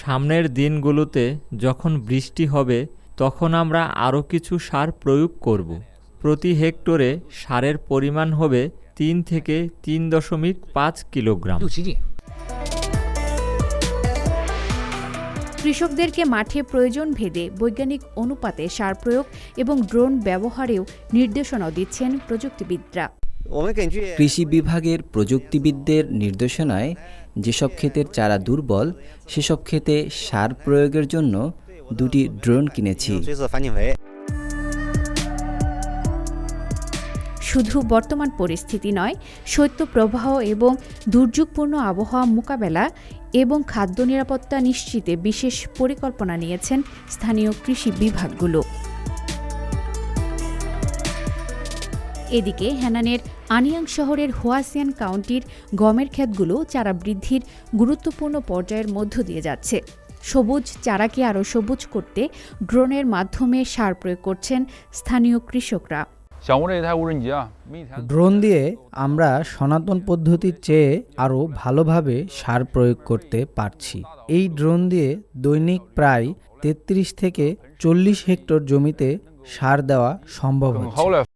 সামনের দিনগুলোতে যখন বৃষ্টি হবে তখন আমরা আরও কিছু সার প্রয়োগ করব। প্রতি হেক্টরে সারের পরিমাণ হবে তিন থেকে তিন দশমিক পাঁচ কিলোগ্রাম। কৃষকদেরকে মাঠে প্রয়োজন ভেদে বৈজ্ঞানিক অনুপাতে সার প্রয়োগ এবং ড্রোন ব্যবহারেও নির্দেশনা দিচ্ছেন প্রযুক্তিবিদরা। কৃষি বিভাগের প্রযুক্তিবিদদের নির্দেশনায় যেসব ক্ষেতের চারা দুর্বল, সেসব ক্ষেতে সার প্রয়োগের জন্য দুটি ড্রোন কিনেছি। শুধু বর্তমান পরিস্থিতি নয় শৈত্যপ্রবাহ এবং দুর্যোগপূর্ণ আবহাওয়া মোকাবেলা এবং খাদ্য নিরাপত্তা নিশ্চিতে বিশেষ পরিকল্পনা নিয়েছেন স্থানীয় কৃষি বিভাগগুলো। এদিকে হ্যানানের আনিয়াং শহরের হোয়াসিয়ান কাউন্টির গমের ক্ষেতগুলো চারা বৃদ্ধির গুরুত্বপূর্ণ পর্যায়ের মধ্য দিয়ে যাচ্ছে। সবুজ চারাকে আরও সবুজ করতে ড্রোনের মাধ্যমে সার প্রয়োগ করছেন স্থানীয় কৃষকরা। ড্রোন দিয়ে আমরা সনাতন পদ্ধতির চেয়ে আরও ভালোভাবে সার প্রয়োগ করতে পারছি। এই ড্রোন দিয়ে দৈনিক প্রায় তেত্রিশ থেকে চল্লিশ হেক্টর জমিতে সার দেওয়া সম্ভব হচ্ছে।